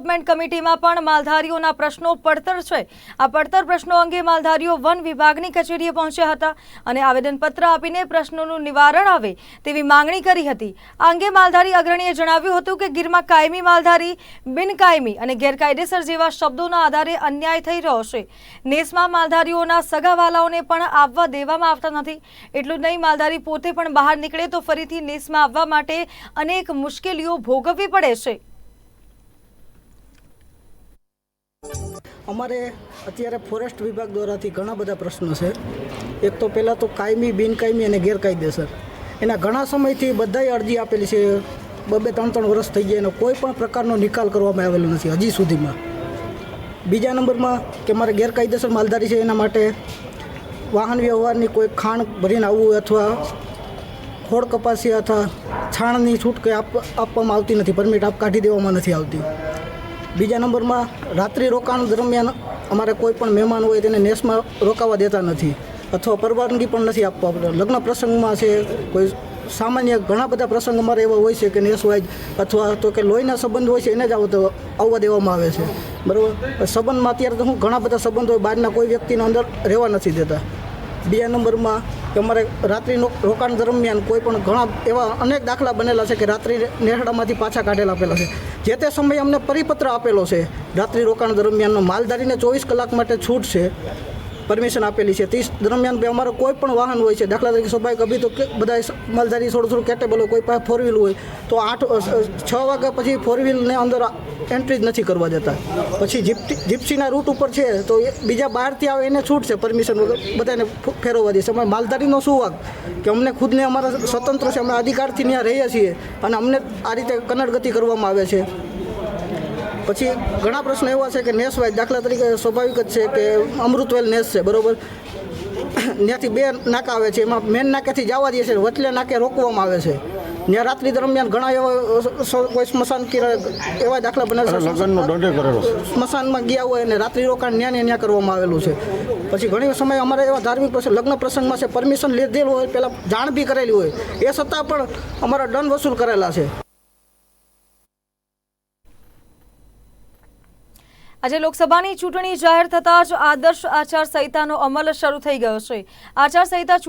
Development કમિટીમાં પણ માલધારીઓના પ્રશ્નો પડતર છે. આ પડતર પ્રશ્નો અંગે માલધારીઓ વન વિભાગની કચેરીએ પહોંચ્યા હતા અને આવેદનપત્ર આપીને પ્રશ્નોનું નિવારણ આવે તેવી માંગણી કરી હતી. આ અંગે માલધારી અગ્રણીએ જણાવ્યું હતું કે ગીરમાં કાયમી માલધારી, બિનકાયમી અને ગેરકાયદેસર જેવા શબ્દોના આધારે અન્યાય થઈ રહ્યો છે. નેસમાં માલધારીઓના સગાવાલાઓને પણ આવવા દેવામાં આવતા નથી. એટલું જ નહીં, માલધારી પોતે પણ બહાર નીકળે તો ફરીથી નેસમાં આવવા માટે અનેક મુશ્કેલીઓ ભોગવવી પડે છે. અમારે અત્યારે ફોરેસ્ટ વિભાગ દ્વારાથી ઘણા બધા પ્રશ્નો છે. એક તો પહેલાં તો કાયમી, બિનકાયમી અને ગેરકાયદેસર. એના ઘણા સમયથી બધાય અરજી આપેલી છે. બબે ત્રણ ત્રણ વર્ષ થઈ ગયા, એનો કોઈ પણ પ્રકારનો નિકાલ કરવામાં આવેલો નથી હજી સુધીમાં. બીજા નંબરમાં કે મારે ગેરકાયદેસર માલધારી છે એના માટે વાહન વ્યવહારની કોઈ ખાણ ભરીને આવવું અથવા ખોળ કપાસી અથવા છાણની છૂટ કંઈ આપ આપવામાં આવતી નથી, પરમિટ આપ કાઢી દેવામાં નથી આવતી. બીજા નંબરમાં રાત્રિ રોકાણ દરમિયાન અમારે કોઈ પણ મહેમાન હોય તેને નેસમાં રોકાવા દેતા નથી અથવા પરવાનગી પણ નથી આપવા. લગ્ન પ્રસંગમાં છે, કોઈ સામાન્ય ઘણા બધા પ્રસંગ અમારે એવા હોય છે કે નેસ વાઇઝ અથવા તો કે લોહીના સંબંધ હોય છે, એને જ આવવા દેવામાં આવે છે. બરાબર? સંબંધમાં અત્યારે તો હું ઘણા બધા સંબંધો હોય, બહારના કોઈ વ્યક્તિને અંદર રહેવા નથી દેતા. બીજા નંબરમાં કે અમારે રાત્રિનો રોકાણ દરમિયાન કોઈ પણ ઘણા એવા અનેક દાખલા બનેલા છે કે રાત્રિ નેહડામાંથી પાછા કાઢેલા આપેલા છે. જે તે સમયે અમને પરિપત્ર આપેલો છે, રાત્રિ રોકાણ દરમિયાનનો માલધારીને ચોવીસ કલાક માટે છૂટ છે. પરમિશન આપેલી છે. ત્રીસ દરમિયાન અમારો કોઈ પણ વાહન હોય છે, દાખલા તરીકે સ્વાભાવિક અભી તો બધા માલધારી થોડું થોડું કેટેબલ હોય, કોઈ પાસે ફોર વ્હીલ હોય, તો આઠ છ વાગ્યા પછી ફોર વ્હીલને અંદર એન્ટ્રી જ નથી કરવા દેતા. પછી જીપ્સી જીપ્સીના રૂટ ઉપર છે, તો બીજા બહારથી આવે એને છૂટ છે પરમિશન વગર બધાને ફેરવવા દે છે. અમારે માલધારીનો શું વાગ કે અમને ખુદને અમારા સ્વતંત્ર છે, અમે અધિકારથી ત્યાં રહીએ છીએ અને અમને આ રીતે કનડગતિ કરવામાં આવે છે. પછી ઘણા પ્રશ્નો એવા છે કે નેસ વાઇઝ દાખલા તરીકે સ્વાભાવિક જ છે કે અમૃતવેલ નેસ છે બરોબર? ત્યાંથી બે નાકા આવે છે એમાં મેન નાકેથી જવા દે છે વચલે નાકે રોકવામાં આવે છે. ત્યાં રાત્રિ દરમિયાન ઘણા એવા કોઈ સ્મશાન કિરણ એવા દાખલા બને છે લગ્નનો દંડે કરેલો છે. સ્મશાનમાં ગયા હોય અને રાત્રિ રોકાણ ન્યા ને ન્યા કરવામાં આવેલું છે. પછી ઘણી સમય અમારે એવા ધાર્મિક પ્રસંગ લગ્ન પ્રસંગમાં છે પરમિશન લીધેલું હોય પહેલાં જાણ બી કરેલી હોય. એ છતાં પણ અમારા દંડ વસૂલ કરેલા છે. આજે લોકસભાની ચૂંટણી જાહેર થતાં જ આદર્શ આચારસંહિતાનો અમલ શરૂ થઈ ગયો છે. આચારસંહિતા ચૂંટણી